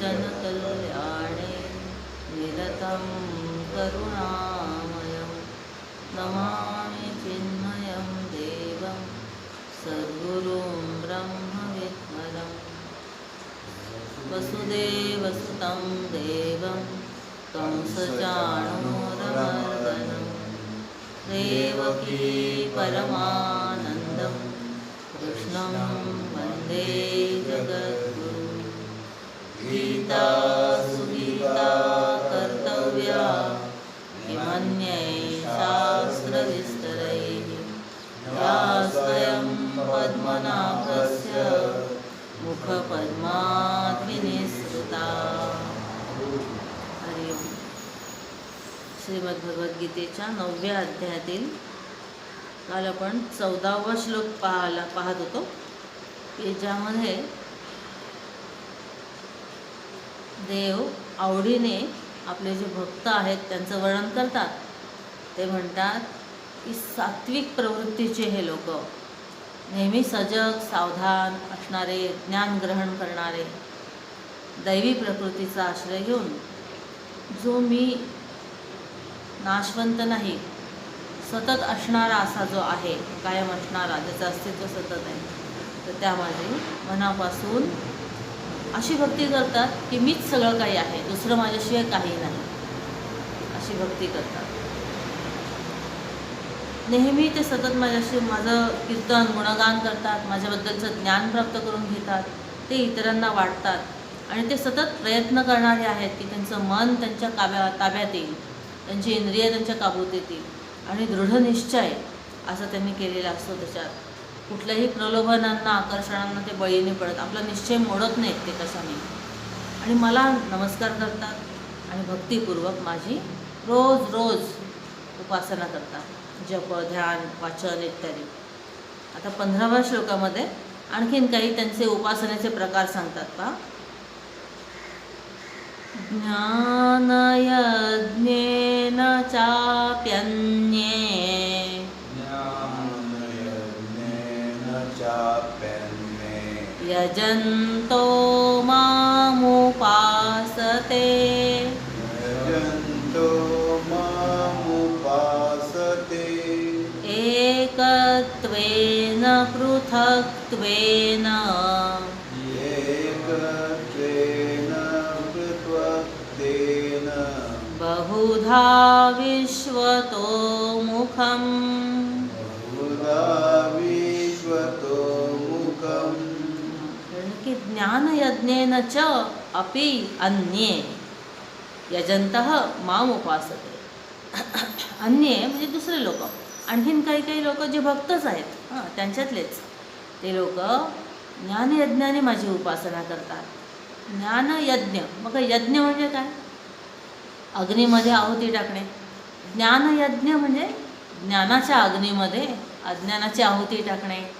जनकल्याणे निरतं करुणामयं नमामि चिन्मयं देवं सद्गुरुं ब्रह्मविद्वरम् वसुदेवसुतं देवं कंसचाणूरमर्दनं देवकी परमानन्दं कृष्णं वन्दे जगद्गुरुं गीता सुगीता कर्तव्या किमन्यै शास्त्रविस्तरैः या स्वयं पद्मनाभस्य मुखपद्माद्विनिसृता हरि श्रीमद्भगवद्गीतेच्या नवव्या अध्यायातील काल आपण चौदावा श्लोक पाहायला पाहत होतो. की ज्यामध्ये देव आवडीने आपले जे भक्त आहेत त्यांचं वर्णन करतात. ते म्हणतात की सात्विक प्रवृत्तीचे हे लोक नेहमी सजग सावधान असणारे ज्ञान ग्रहण करणारे दैवी प्रकृतीचा आश्रय घेऊन जो मी नाशवंत नाही सतत असणारा असा जो आहे कायम असणारा ज्याचं अस्तित्व सतत आहे तर त्यामध्ये मनापासून अशी भक्ती करतात की मीच सगळं काही आहे दुसरं माझ्याशिवाय काही नाही. अशी भक्ती करतात. नेहमी ते सतत माझ्याशी माझं कीर्तन गुणगान करतात माझ्याबद्दलचं ज्ञान प्राप्त करून घेतात ते इतरांना वाटतात. आणि ते सतत प्रयत्न करणारे आहेत की त्यांचं मन त्यांच्या काब्या ताब्यात येईल त्यांची इंद्रिय त्यांच्या काबूत येतील आणि दृढ निश्चय असं त्यांनी केलेला असतो त्याच्यात. कुठल्याही प्रलोभनांना आकर्षणांना ते बळीने पडत आपला निश्चय मोडत नाहीत ते कशाने आणि मला नमस्कार करतात आणि भक्तिपूर्वक माझी रोज रोज उपासना करतात. जप ध्यान वाचन इत्यादी. आता पंधराव्या श्लोकामध्ये आणखीन काही त्यांचे उपासनेचे प्रकार सांगतात पहा. ज्ञानयज्ञेन चाप्यन्ये यजन्तो मामुपासते। यजन्तो मामुपासते। एकत्वेन पृथक्त्वेन। एकत्वेन बहुधा विश्वतो मुखम्। ज्ञानयज्ञेन च अपि अन्ये। यजंतः माम उपासते। अन्ये म्हणजे दुसरे लोक। आणखीन काही काही लोक जे भक्तच आहेत हां त्यांच्यातलेच. ते लोक ज्ञानयज्ञाने माझी उपासना करतात. ज्ञानयज्ञ मग यज्ञ म्हणजे काय? अग्नीमध्ये आहुती टाकणे. ज्ञानयज्ञ म्हणजे ज्ञानाच्या अग्नीमध्ये अज्ञानाची आहुती टाकणे.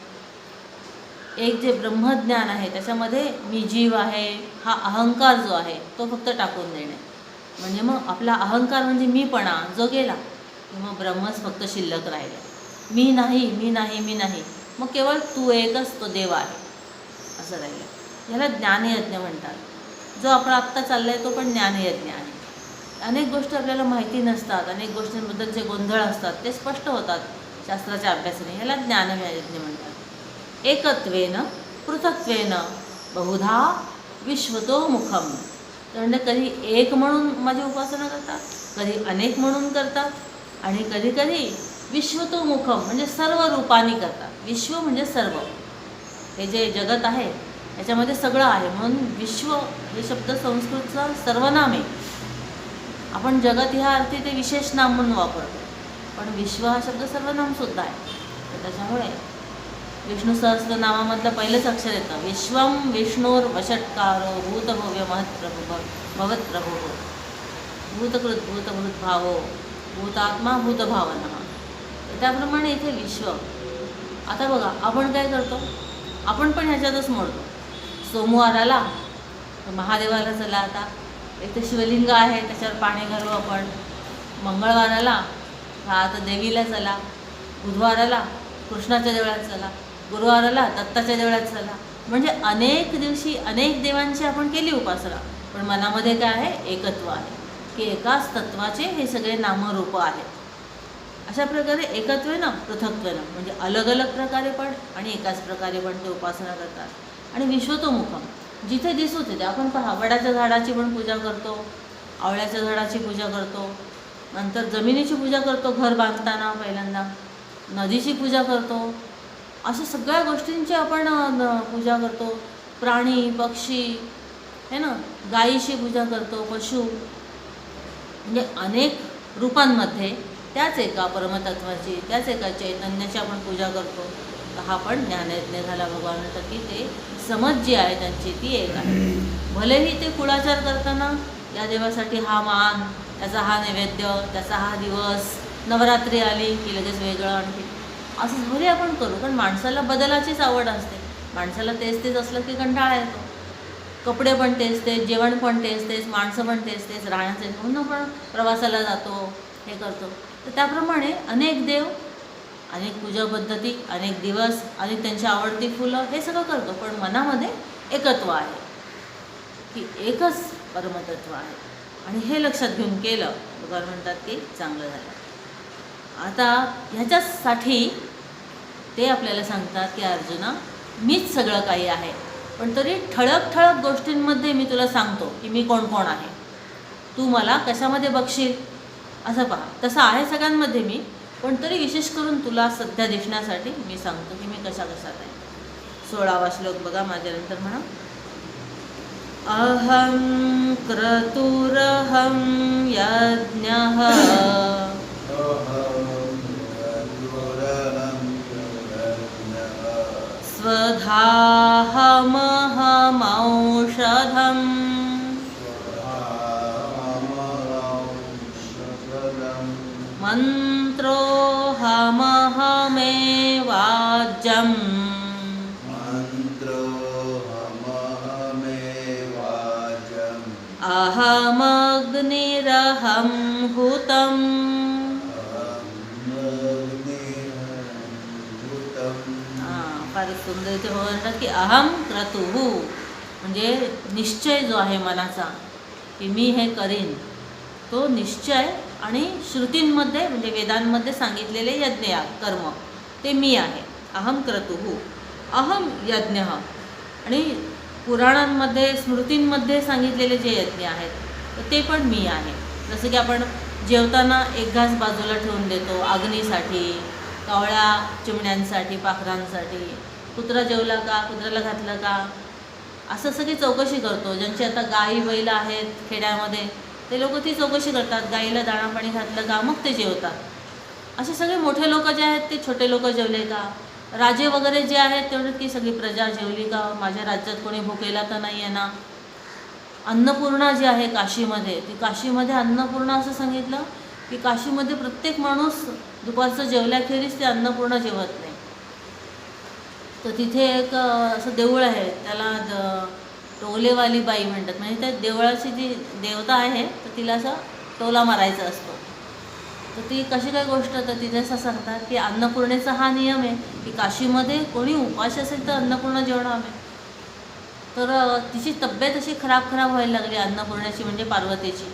एक जे ब्रह्मज्ञान आहे त्याच्यामध्ये मी जीव आहे हा अहंकार जो आहे तो फक्त टाकून देणे. म्हणजे मग आपला अहंकार म्हणजे मीपणा जो गेला की मग ब्रह्मच फक्त शिल्लक राहिलं. मी नाही मी नाही मी नाही. मग केवळ तू एकच तो देव आहे. असं राहिलं. याला ज्ञानयज्ञ म्हणतात. जो आपण आत्ता चालला आहे तो पण ज्ञानयज्ञ आहे. अनेक गोष्टी आपल्याला माहिती नसतात. अनेक गोष्टींबद्दल जे गोंधळ असतात ते स्पष्ट होतात शास्त्राच्या अभ्यासाने. याला ज्ञानयज्ञ म्हणतात. एकत्वेन पृथक्त्वेन बहुधा विश्वतो मुखम. तर म्हणजे कधी एक म्हणून माझी उपासना करतात कधी अनेक म्हणून करतात आणि कधी कधी विश्वतो मुखम म्हणजे सर्व रूपाने करतात. विश्व म्हणजे सर्व. हे जे जगत आहे याच्यामध्ये सगळं आहे. म्हणून विश्व हे शब्द संस्कृतचा सर्वनाम आहे. आपण जगत ह्या अर्थी ते विशेष नाम म्हणून वापरतो. पण विश्व हा शब्द सर्वनामसुद्धा आहे. तर त्याच्यामुळे विष्णू सहस्रनामामधलं पहिलंच अक्षर येतं. विश्वम विष्णूर वषटकारो भूतभव्य महत्प्रभु भवत्प्रभू. भूतकृत भूतभूत भावो भूतात्मा भूतभावना. त्याप्रमाणे इथे विश्व. आता बघा आपण काय करतो? आपण पण ह्याच्यातच मोडतो. सोमवार आला महादेवाला चला आता. एक तर शिवलिंग आहे त्याच्यावर पाणी घालू आपण. मंगळवार आला आता देवीला चला. बुधवार आला कृष्णाच्या देवळात चला. गुरुवार आला दत्ताच्या देवळात चला. म्हणजे अनेक दिवशी अनेक देवांची आपण केली उपासना. पण मनामध्ये काय आहे? एकत्व आहे. की एकाच तत्वाचे हे सगळे नामरूप आहेत. अशा प्रकारे एकत्व ना पृथक्त्वेनं म्हणजे अलग अलग प्रकारे पण आणि एकाच प्रकारे पण ते उपासना करतात. आणि विश्वतोमुखम. जिथे दिसू तिथे. आपण पहा वडाच्या झाडाची पण पूजा करतो आवळ्याच्या झाडाची पूजा करतो नंतर जमिनीची पूजा करतो घर बांधताना पहिल्यांदा. नदीची पूजा करतो अशा सगळ्या गोष्टींची आपण पूजा करतो. प्राणी पक्षी है ना? गायीची पूजा करतो पशु. म्हणजे अनेक रूपांमध्ये त्याच एका परमतत्वाची त्याच एका चैतन्याची आपण पूजा करतो. तर हा पण ज्ञानयज्ञ झाला भगवान म्हणतात की ते समज जी आहे त्यांची ती एक आहे. भलेही ते कुळाचार करताना या देवासाठी हा मान त्याचा हा नैवेद्य त्याचा हा दिवस नवरात्री आली की लगेच वेगळं आणखी असं भले आपण करू कारण माणसाला बदलाचीच आवड असते. माणसाला तेच तेच असलं की कंटाळा येतो. कपडे पण तेच तेच जेवण पण तेच तेच माणसं पण तेच तेच राहण्याचे म्हणून आपण प्रवासाला जातो हे करतो. तर त्याप्रमाणे अनेक देव अनेक पूजा पद्धती अनेक दिवस अनेक त्यांची आवडती फुलं हे सगळं करतो पण मनामध्ये एकत्व आहे. की एकच परमतत्व आहे. आणि हे लक्षात घेऊन केलं भगवान म्हणतात की चांगलं झालं. आता ह्याच्यासाठी ते आपल्याला सांगतात की अर्जुना मीच सगळं काही आहे. पण तरी ठळक ठळक गोष्टींमध्ये मी तुला सांगतो की मी कोण कोण आहे. तू मला कशामध्ये बघशील? असं पहा. तसं आहे सगळ्यांमध्ये मी पण तरी विशेष करून तुला सध्या दिसण्यासाठी मी सांगतो की मी कशा कशात आहे. सोळावा श्लोक बघा माझ्यानंतर म्हणा. अहं क्रतुरहं यज्ञः स्वधाहमहमौषधम्। मन्त्रोऽहमहमेवाज्यम्। अहमग्निरहं हुतम्। म्हणजे सुंदर इथे म्हणतात की अहम क्रतुहू म्हणजे निश्चय जो आहे मनाचा की मी हे करीन. तो निश्चय आणि श्रुतींमध्ये म्हणजे वेदांमध्ये सांगितलेले यज्ञ कर्म ते मी आहे. अहम क्रतुहू अहम यज्ञ. आणि पुराणांमध्ये स्मृतींमध्ये सांगितलेले जे यज्ञ आहेत तर ते पण मी आहे. जसं की आपण जेवताना एक घास बाजूला ठेवून देतो अग्नीसाठी कावळ्या चिमण्यांसाठी पाखरांसाठी. कुत्रा जेवला का? कुत्र्याला घातलं का? असं सगळी चौकशी करतो. ज्यांची आता गाई बैल आहेत खेड्यामध्ये ते लोक ती चौकशी करतात. गाईला दाणा पाणी घातलं का? मग ते जेवतात. असे सगळे मोठे लोक जे आहेत ते छोटे लोक जेवले का? राजे वगैरे जे आहेत तेवढे की सगळी प्रजा जेवली का? माझ्या राज्यात कोणी भुकेला तर नाही आहे ना? अन्नपूर्णा जी आहे काशीमध्ये ती काशीमध्ये अन्नपूर्णा असं सांगितलं की काशीमध्ये प्रत्येक माणूस दुपारचं जेवल्याखेरीज ते अन्नपूर्णा जेवत नाही. तर तिथे एक असं देऊळ आहे. त्याला द टोलेवाली बाई म्हणतात. म्हणजे त्या देवळाची जी देवता आहे तर तिला असं टोला मारायचा असतो. तर ती कशी काय गोष्ट तर तिथे असं सांगतात की अन्नपूर्णेचा हा नियम आहे की काशीमध्ये कोणी उपाशी असेल तर अन्नपूर्ण जेवण हवे तर तिची तब्येत अशी खराब खराब व्हायला लागली अन्नपूर्णाची म्हणजे पार्वतीची.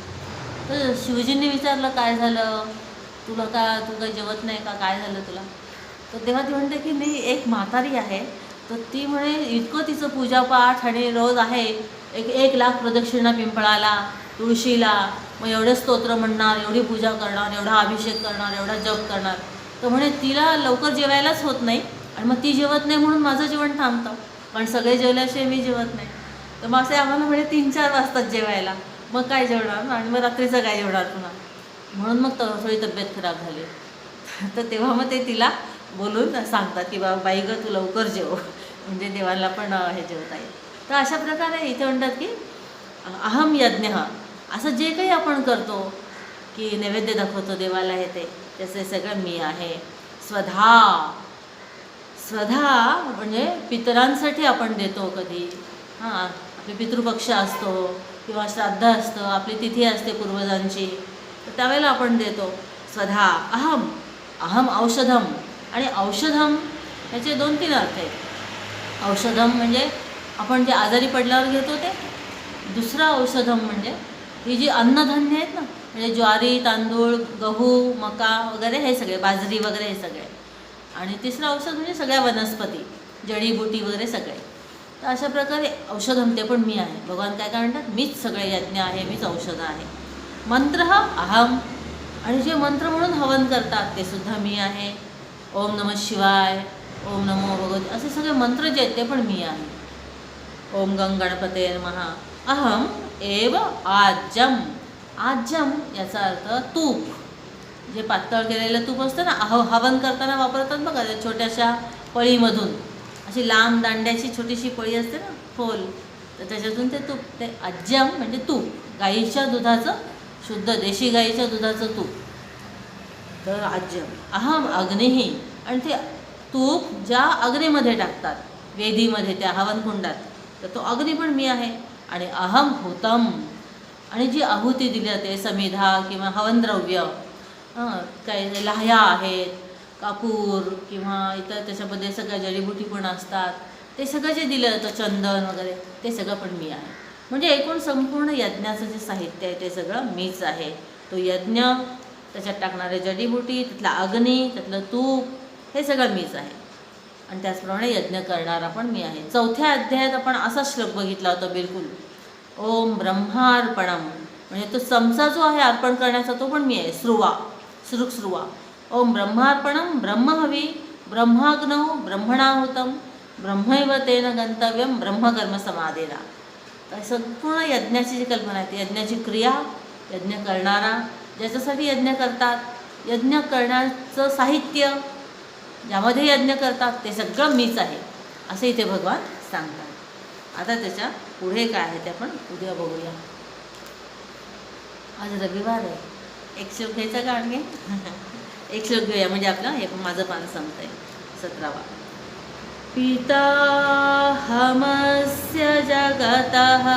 तर शिवजींनी विचारलं काय झालं? तुला का तू काही जेवत नाही का? काय झालं तुला? तर तेव्हा ती म्हणते की मी एक म्हातारी आहे. तर ती म्हणे इतकं तिचं पूजापाठ आणि रोज आहे एक एक लाख प्रदक्षिणा पिंपळाला तुळशीला मग एवढे स्तोत्र म्हणणार एवढी पूजा करणार एवढा अभिषेक करणार एवढा जप करणार. तर म्हणे तिला लवकर जेवायलाच होत नाही आणि मग ती जेवत नाही म्हणून माझं जेवण थांबतं. कारण सगळे जेवल्याशिवाय मी जेवत नाही. तर मग असे आम्हाला म्हणे तीन चार वाजतात जेवायला. मग काय जेवणार? आणि मग रात्रीचं काय जेवणार पुन्हा? म्हणून मग थोडी तब्येत खराब झाली. तर तेव्हा मग ते तिला बोलून सांगतात की बाबा बाई गं तू लवकर जेव. म्हणजे देवाला पण हे जेवता येईल. तर अशा प्रकारे इथे म्हणतात की अहम यज्ञ. असं जे काही आपण करतो की नैवेद्य दाखवतो देवाला हे ते त्याचे सगळं मी आहे. स्वधा. स्वधा म्हणजे पितरांसाठी आपण देतो कधी. हां आपले पितृपक्ष असतो किंवा श्राद्ध असतं आपली तिथी असते पूर्वजांची तर त्यावेळेला आपण देतो. स्वधा. अहम अहम औषधम. आणि औषधम ह्याचे दोन तीन अर्थ आहेत. औषधम म्हणजे आपण जे आजारी पडल्यावर घेतो ते. दुसरा औषधम म्हणजे ही जी अन्नधान्य आहेत ना म्हणजे ज्वारी तांदूळ गहू मका वगैरे हे सगळे बाजरी वगैरे हे सगळे. आणि तिसरं औषध म्हणजे सगळ्या वनस्पती जडीबुटी वगैरे सगळे. तर अशा प्रकारे औषधम ते पण मी आहे. भगवान काय काय म्हणतात? मीच सगळे यज्ञ आहे मीच औषधं आहे. मंत्र हा अहम. आणि जे मंत्र म्हणून हवन करतात ते सुद्धा मी आहे. ओम नम शिवाय ओम नमो भगवत असे सगळे मंत्र जे आहेत ते पण मी आहे. ओम गंग गणपते महा अहम एव आज्यम आज्यम याचा अर्थ तूप. जे पातळ केलेलं तूप असतं ना अह हवन करताना वापरतात बघा त्या छोट्याशा पळीमधून. अशी लांब दांड्याची छोटीशी पळी असते ना खोल. तर त्याच्यातून ते तूप ते अज्जम म्हणजे तूप. गाईच्या दुधाचं शुद्ध देशी गाईच्या दुधाचं तूप. तर आज्यम अहम अग्निही आणि ते तूप ज्या अग्नीमध्ये टाकतात वेदीमध्ये त्या हवनकुंडात तर तो अग्नी पण मी आहे. आणि अहम हुतम आणि जी आहुती दिली जाते समिधा किंवा हवनद्रव्य काही लाह्या आहेत कापूर किंवा इतर त्याच्यामध्ये सगळ्या जडीबुटी पण असतात ते सगळं जे दिलं जातं चंदन वगैरे ते सगळं पण मी आहे. म्हणजे एकूण संपूर्ण यज्ञाचं जे साहित्य आहे ते सगळं मीच आहे. तो यज्ञ त्याच्यात टाकणारे जडीबुटी तिथला अग्नी त्यातलं तूप हे सगळं मीच आहे. आणि त्याचप्रमाणे यज्ञ करणारा पण मी आहे. चौथ्या अध्यायात आपण असा श्लोक बघितला होता बिलकुल. ओम ब्रह्मार्पणम. म्हणजे तो चमचा जो आहे अर्पण करण्याचा तो पण मी आहे. श्रुवा. श्रुक श्रुवा. ओम ब्रह्मार्पणम. ब्रह्महवी ब्रह्माग्नौ. ब्रह्मणाहुतम. ब्रह्मैव तेन गंतव्यम ब्रह्मकर्म समाधेला तर संपूर्ण यज्ञाची जी कल्पना आहे ती यज्ञाची क्रिया यज्ञ करणारा ज्याच्यासाठी यज्ञ करतात. यज्ञ करण्याचं साहित्य ज्यामध्ये यज्ञ करतात ते सगळं मीच आहे असं इथे भगवान सांगतात. आता त्याच्या पुढे काय आहे ते आपण उद्या बघूया. आज रविवार आहे. एक श्लोक घ्यायचा का आणखी? एक श्लोक घेऊया म्हणजे आपलं हे पण माझं पान संपतंय. सतरावा. पिताहमस्य जगतः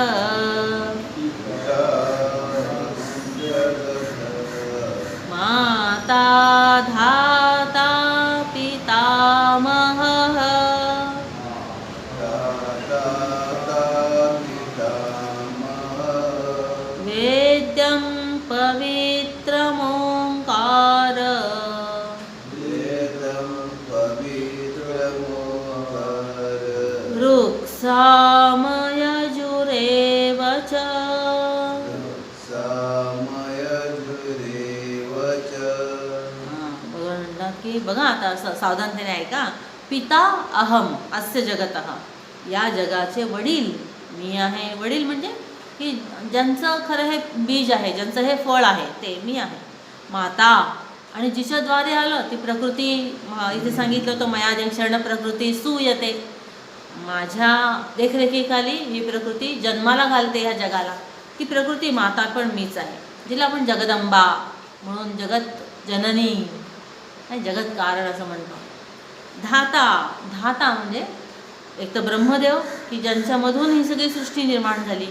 माता धाता बघा आता असं सावधानतेने ऐका. पिता अहम अस्य जगत. या जगाचे वडील. मी आहे वडील म्हणजे की ज्यांचं खरं हे बीज आहे ज्यांचं हे फळ आहे ते मी आहे. माता. आणि जिच्याद्वारे आलं ती प्रकृती इथे सांगितलं होतं मया जंक्षण प्रकृती सुयते. माझ्या देखरेखीखाली ही प्रकृती जन्माला घालते ह्या जगाला. ती प्रकृती माता पण मीच आहे. जिला आपण जगदंबा म्हणून जगत जननी. नाही जगत कारण असं म्हणतो. धाता धाता म्हणजे एक तर ब्रह्मदेव की ज्यांच्यामधून ही सगळी सृष्टी निर्माण झाली.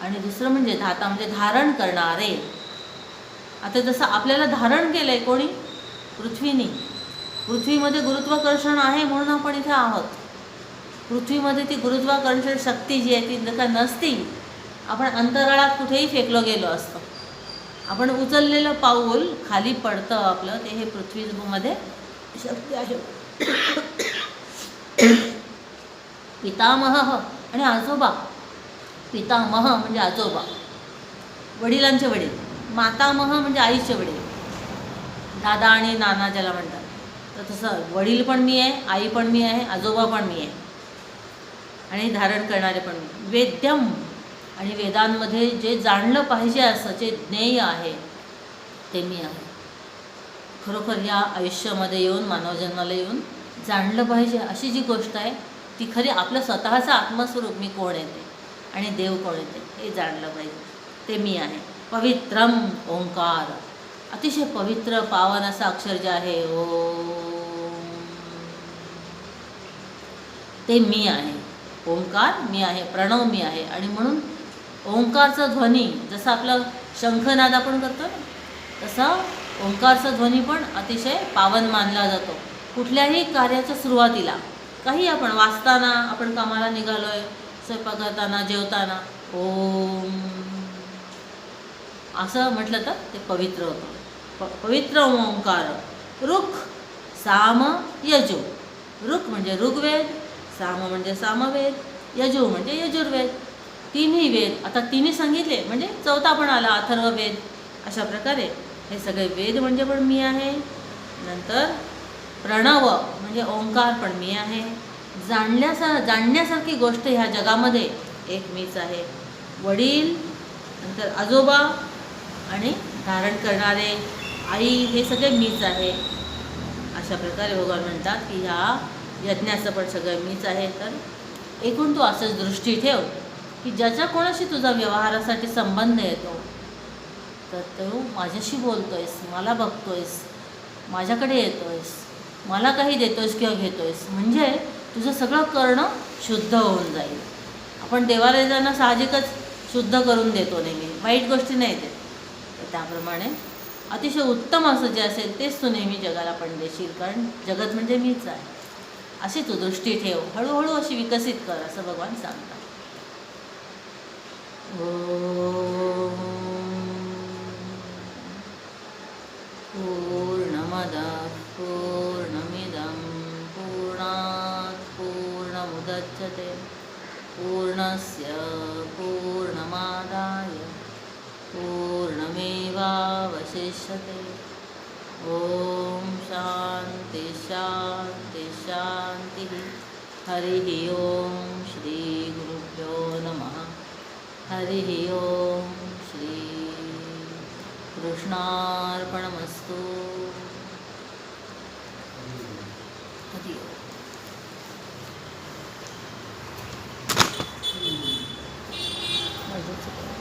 आणि दुसरं म्हणजे धाता म्हणजे धारण करणारे. आता जसं आपल्याला धारण केलं आहे कोणी? पृथ्वीने. पृथ्वीमध्ये गुरुत्वाकर्षण आहे म्हणून आपण इथे आहोत. पृथ्वीमध्ये ती गुरुत्वाकर्षण शक्ती जी आहे ती जर का नसती आपण अंतराळात कुठेही फेकलो गेलो असतो. आपण उचललेलं पाऊल खाली पडतं आपलं ते हे पृथ्वीमध्ये शक्ती आहे. पितामह आणि आजोबा. पितामह म्हणजे आजोबा. वडिलांचे वडील. मातामह म्हणजे आईचे वडील. दादा आणि नाना ज्याला म्हणतात. तर तसं वडील पण मी आहे आई पण मी आहे आजोबा पण मी आहे. आणि धारण करणारे पण मी. वेद्यम. आणि वेदांमध्ये जे जाणलं पाहिजे असं जे ज्ञेय आहे ते मी आहे. खरोखर या आयुष्यामध्ये येऊन मानवजन्माला येऊन जाणलं पाहिजे अशी जी गोष्ट आहे ती खरी आपलं स्वतःचं आत्मस्वरूप मी कोण येते आणि देव कोण येते हे जाणलं पाहिजे. ते मी आहे. पवित्रम ओंकार. अतिशय पवित्र पावन असं अक्षर जे आहे ओ ते मी आहे. ओंकार मी आहे प्रणव मी आहे आणि म्हणून ओंकारचा ध्वनी जसं आपलं शंखनाद आपण करतो ना तसा ओंकारचा ध्वनी पण अतिशय पावन मानला जातो. कुठल्याही कार्याच्या सुरुवातीला काही आपण वाचताना आपण कामाला निघालो आहे स्वयंपाक करताना जेवताना ओम. असं म्हटलं तर ते पवित्र होतं. प पवित्र ओंकार. रुख साम यजो. रुख म्हणजे ऋग्वेद साम म्हणजे सामवेद यजो म्हणजे यजुर्वेद. तिन्ही वेद आता तिन्ही सांगितले म्हणजे चौथा पण आला अथर्व वेद अशा प्रकारे. हे सगळे वेद म्हणजे पण मी आहे नंतर प्रणव म्हणजे ओंकार पण मी आहे. जाणण्यासा जाणण्यासारखी गोष्ट ह्या जगामध्ये एक मीच आहे. वडील नंतर आजोबा आणि धारण करणारे आई हे सगळे मीच आहे. अशा प्रकारे भगवान म्हणतात की ह्या यज्ञाचं पण सगळं मीच आहे. तर एकूण तू असंच दृष्टी ठेव. की ज्याच्या कोणाशी तुझा व्यवहारासाठी संबंध येतो तर तो माझ्याशी बोलतोयस मला बघतोयस माझ्याकडे येतोयस मला काही देतोयस किंवा घेतोयस. म्हणजे तुझं सगळं करणं शुद्ध होऊन जाईल. आपण देवाला साहजिकच शुद्ध करून देतो नेहमी वाईट गोष्टी नाही देत. तर त्याप्रमाणे अतिशय उत्तम असं जे असेल तेच तू नेहमी जगाला पण देशील कारण जगत म्हणजे मीच आहे. अशी तू दृष्टी ठेव हळूहळू अशी विकसित कर असं भगवान सांगतात. पूर्णमदः पूर्णमिदं पूर्णात् पूर्णमुदच्यते पूर्णस्य पूर्णमादाय पूर्णमेवावशिष्यते ॐ शान्ति शान्ति शान्तिः हरिः ॐ हरिः ओं श्री कृष्णार्पणमस्तु हरि ओम् माझं चुकलं.